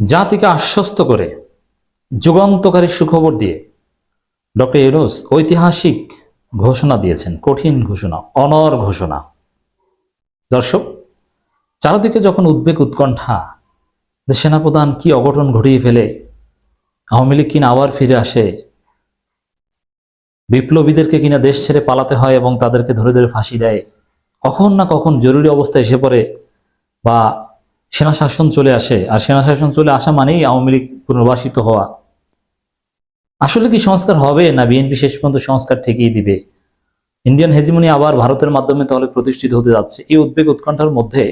জাতিকে আশ্বস্ত করে যুগান্তকারী সুখবর দিয়ে ডক্টর ইউনুস ঐতিহাসিক ঘোষণা দিয়েছেন, কঠিন ঘোষণা, অনর ঘোষণা। দর্শক, চারদিকে যখন উদ্বেগ উৎকণ্ঠা, যে সেনাপ্রধান কি অঘটন ঘটিয়ে ফেলে, আওয়ামী লীগ কিনা আবার ফিরে আসে, বিপ্লবীদেরকে কিনা দেশ ছেড়ে পালাতে হয় এবং তাদেরকে ধরে ধরে ফাঁসি দেয়, কখন না কখন জরুরি অবস্থা এসে পড়ে বা সেনা শাসন চলে আসে, আর সেনা শাসন চলে আসা মানেই আওয়ামী লীগ পুনর্বাসিত হওয়া। আসলে কি সংস্কার হবে না বিএনপি শেষ পর্যন্ত সংস্কার ঠেকিয়ে দিবে? ইন্ডিয়ান হেজিমনি আবার ভারতের মাধ্যমে তাহলে প্রতিষ্ঠিত হতে যাচ্ছে। এই উদ্বেগ উৎকণ্ঠার মধ্যে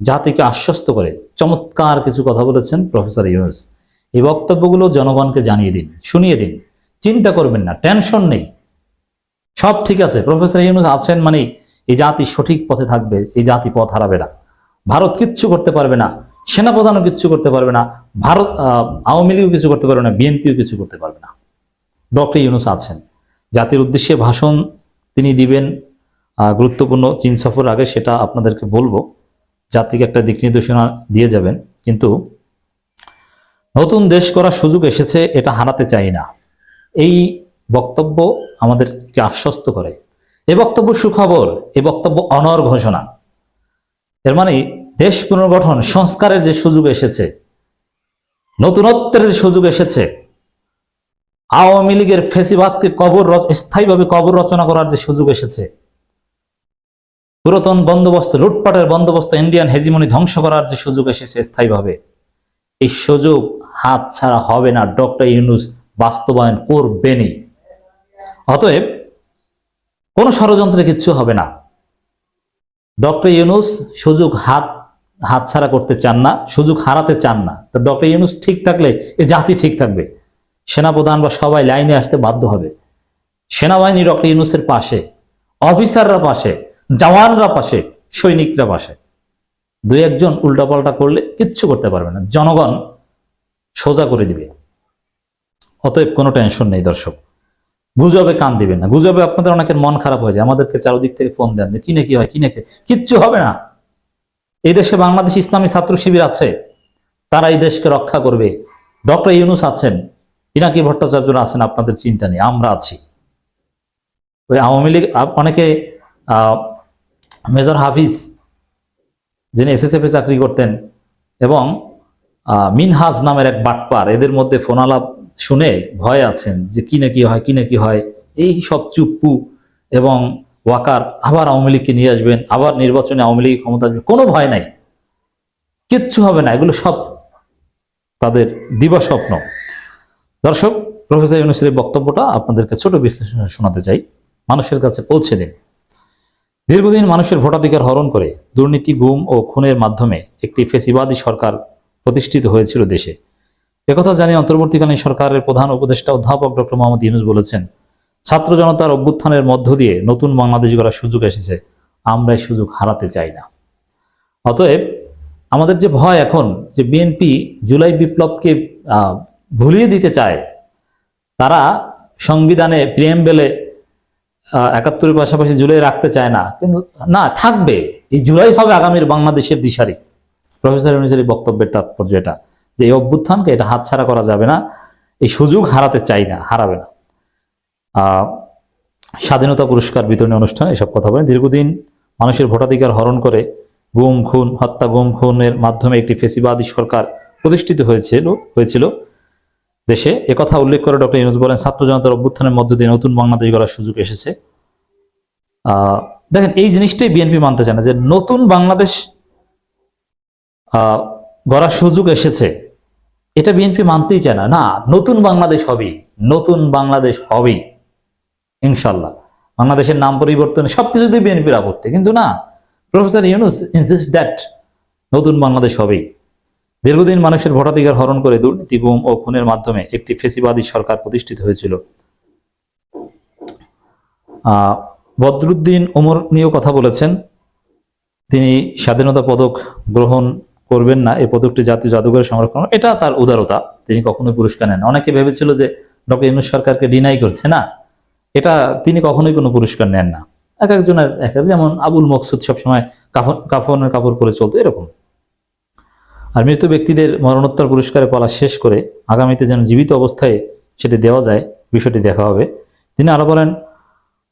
জাতিকে আশ্বস্ত করে চমৎকার কিছু কথা বলেছেন প্রফেসর ইউনুস। এই বক্তব্যগুলো জনগণকে জানিয়ে দিন, শুনিয়ে দিন। চিন্তা করবেন না, টেনশন নেই। সব ঠিক আছে, প্রফেসর ইউনুস আছেন মানে এই জাতি সঠিক পথে থাকবে, এই জাতি পথ হারাবে না। ভারত কিচ্ছু করতে পারবে না, সেনাপ্রধানও কিচ্ছু করতে পারবে না, ভারত আওয়ামী লীগও কিছু করতে পারবে না, বিএনপিও কিছু করতে পারবে না। ডক্টর ইউনুস আছেন। জাতির উদ্দেশ্যে ভাষণ তিনি দিবেন গুরুত্বপূর্ণ চীন সফর আগে সেটা আপনাদেরকে বলব। জাতিকে একটা দিক নির্দেশনা দিয়ে যাবেন, কিন্তু নতুন দেশ করার সুযোগ এসেছে, এটা হারাতে চাই না। এই বক্তব্য আমাদেরকে আশ্বস্ত করে। এ বক্তব্য সুখবর, এ বক্তব্য অনর ঘোষণা। এর মানে দেশ পুনর্গঠন, সংস্কারের যে সুযোগ এসেছে, নতুনত্বের যে সুযোগ এসেছে, আওয়ামী লীগের ফেসিবাদকে কবর স্থায়ীভাবে কবর রচনা করার যে সুযোগ এসেছে, পুরাতন বন্দোবস্ত, লুটপাটের বন্দোবস্ত, ইন্ডিয়ান হেজিমনি ধ্বংস করার যে সুযোগ এসেছে স্থায়ীভাবে, এই সুযোগ হাত ছাড়া হবে না, ডক্টর ইউনুস বাস্তবায়ন করবেনই। অতএব, কোনো ষড়যন্ত্রে কিচ্ছু হবে না। ডক্টর ইউনুস সুযোগ হাত হাতছাড়া করতে চান না, সুযোগ হারাতে চান না। তো ডক্টর ইউনুস ঠিক থাকলে এ জাতি ঠিক থাকবে। সেনাপ্রধান বা সবাই লাইনে আসতে বাধ্য হবে। সেনাবাহিনী ডক্টর ইউনুসের পাশে, অফিসাররা পাশে, জওয়ানরা পাশে, সৈনিকরা পাশে। দুই একজন উল্টাপাল্টা করলে কিচ্ছু করতে পারবে না। জনগণ সোজা করে দিবে। অতএব কোনো টেনশন নেই দর্শক। গুজবে কান দিবেন না। গুজবে আপনাদের অনেকের মন খারাপ হয়ে যায়। আমাদেরকে চারদিক থেকে ফোন দেন যে, কিনে কি হয়? কিনে কিচ্ছু হবে না। এই দেশে বাংলাদেশ ইসলামী ছাত্র শিবির আছে, তারা এই দেশকে রক্ষা করবে। ডক্টর ইউনুস আছেন পিনাকি ভট্টাচার্যরা আছেন আপনাদের চিন্তা নেই, আমরা আছি। ওই আওয়ামী লীগ অনেকে মেজর হাফিজ, যিনি এসএসএফ চাকরি করতেন, এবং মিনহাজ নামের এক বাটপার, এদের মধ্যে ফোনালাপ শুনে ভয় আছেন যে কি না কি হয়, কি না কি হয়, এই সব চুপ্পু এবং ওয়াকার আবার আওয়ামী লীগকে নিয়ে আসবেন, আবার নির্বাচনে আওয়ামী লীগ ক্ষমতা আসবে, কোনো ভয় নাই। কিচ্ছু হবে না, এগুলো সব তাদের দিবা স্বপ্ন। দর্শক, প্রফেসর ইউনুসের বক্তব্যটা আপনাদেরকে ছোট বিশ্লেষণ শোনাতে চাই। মানুষের কাছে পৌঁছে দিন। দীর্ঘদিন মানুষের ভোটাধিকার হরণ করে দুর্নীতি, গুম ও খুনের মাধ্যমে একটি ফেসিবাদী সরকার প্রতিষ্ঠিত হয়েছিল দেশে। একথা জানিয়ে অন্তর্বর্তীকালীন সরকারের প্রধান উপদেষ্টা অধ্যাপক ডক্টর মোহাম্মদ ইউনুস বলেছেন ছাত্র জনতার অভ্যুত্থানের মধ্য দিয়ে নতুন বাংলাদেশ গড়ার সুযোগ এসেছে, আমরা এই সুযোগ হারাতে চাই না। অতএব আমাদের যে ভয় এখন যে বিএনপি জুলাই বিপ্লবকে ভুলিয়ে দিতে চায়, তারা সংবিধানে প্রিএমবেলে একাত্তরের পাশাপাশি জুলাই রাখতে চায় না। কিন্তু না, থাকবে। এই জুলাই হবে আগামীর বাংলাদেশের দিশারি। প্রফেসর এই বক্তব্যের তাৎপর্য এটা, যে এই অভ্যুত্থানকে এটা হাতছাড়া করা যাবে না, এই সুযোগ হারাতে চাই না, হারাবে না। স্বাধীনতা পুরস্কার বিতরণী অনুষ্ঠানে এসব কথা বলেন। দীর্ঘদিন মানুষের ভোটাধিকার হরণ করে গুম, খুন, হত্যা, গুম, খুনের মাধ্যমে একটি ফেসিবাদী সরকার প্রতিষ্ঠিত হয়েছিল হয়েছিল। দেশে একথা উল্লেখ করে ডক্টর ইউনুস বলেন, ছাত্র জনতার অভ্যুত্থানের মধ্য দিয়ে নতুন বাংলাদেশ গড়ার সুযোগ এসেছে। দেখেন, এই জিনিসটাই বিএনপি মানতে চায় না যে নতুন বাংলাদেশ গড়ার সুযোগ এসেছে। এটা বিএনপি মানতেই চায় না। না, নতুন বাংলাদেশ হবেই, নতুন বাংলাদেশ হবেই। ইনশাল্লাহ। বাংলাদেশের নাম পরিবর্তনে সবকিছুতেই বিএনপির আপত্তি। কিন্তু না, প্রফেসর ইউনুস ইনসিস্ট দ্যাট নতুন বাংলাদেশ হবেই। দীর্ঘদিন মানুষের ভোটাধিকার হরণ করে দুর্নীতি, গুম ও খুনের মাধ্যমে একটি ফেসিবাদী সরকার প্রতিষ্ঠিত হয়েছিল। বদরুদ্দিন ওমর নিয়েও কথা বলেছেন। তিনি স্বাধীনতা পদক গ্রহণ করবেন না এই পদকটি জাতীয় জাদুঘরে সংরক্ষণ এটা তার উদারতা, তিনি কখনোই পুরস্কার নেন অনেকে ভেবেছিল যে ডক্টর ইউনুস সরকারকে ডিনাই করছে, না। এটা তিনি কখনোই কোনো পুরস্কার নেন না। এক একজনের, এক যেমন আবুল মকসুদ সবসময় কাফন, কাফনের কাপড় পরে চলতো, এরকম। আর মৃত ব্যক্তিদের মরণোত্তর পুরস্কারে পালা শেষ করে আগামীতে যেন জীবিত অবস্থায় সেটি দেওয়া যায়, বিষয়টি দেখা হবে। তিনি আরও বলেন,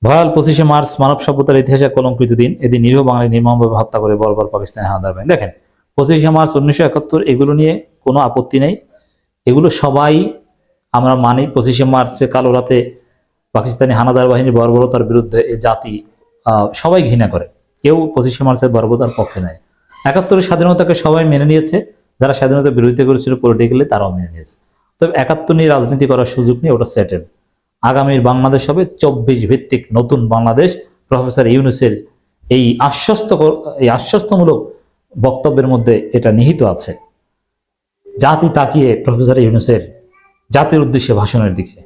ভয়াল পঁচিশে মার্চ মানব সভ্যতার ইতিহাসে কলঙ্কিত দিন। এদিন নিরীহ বাঙালি নির্মমভাবে হত্যা করে বর্বর পাকিস্তানি হানাদার বাহিনী দেখেন, পঁচিশে মার্চ উনিশশো একাত্তর এগুলো নিয়ে কোনো আপত্তি নেই। এগুলো সবাই আমরা মানি, পঁচিশে মার্চে কালো রাতে পাকিস্তানি হানাদার বাহিনীর বর্বরতার বিরুদ্ধে এই জাতি সবাই ঘৃণা করে। কেউ পঁচিশে মার্চের বর্বরতার পক্ষে নেয়। একাত্তরের স্বাধীনতাকে সবাই মেনে নিয়েছে। যারা স্বাধীনতা বিরোধিতা করেছিল পলিটিক্যালি তারাও মেনে নিয়েছে। তবে একাত্তর নিয়ে রাজনীতি করার সুযোগ নিয়ে ওটা সেটেল আগামীর বাংলাদেশ হবে চব্বিশ ভিত্তিক নতুন বাংলাদেশ। প্রফেসর ইউনুসের এই আশ্বস্ত এই আশ্বস্তমূলক বক্তব্যের মধ্যে এটা নিহিত আছে। জাতি তাকিয়ে, প্রফেসর ইউনুসের জাতির উদ্দেশ্যে ভাষণের দিকে।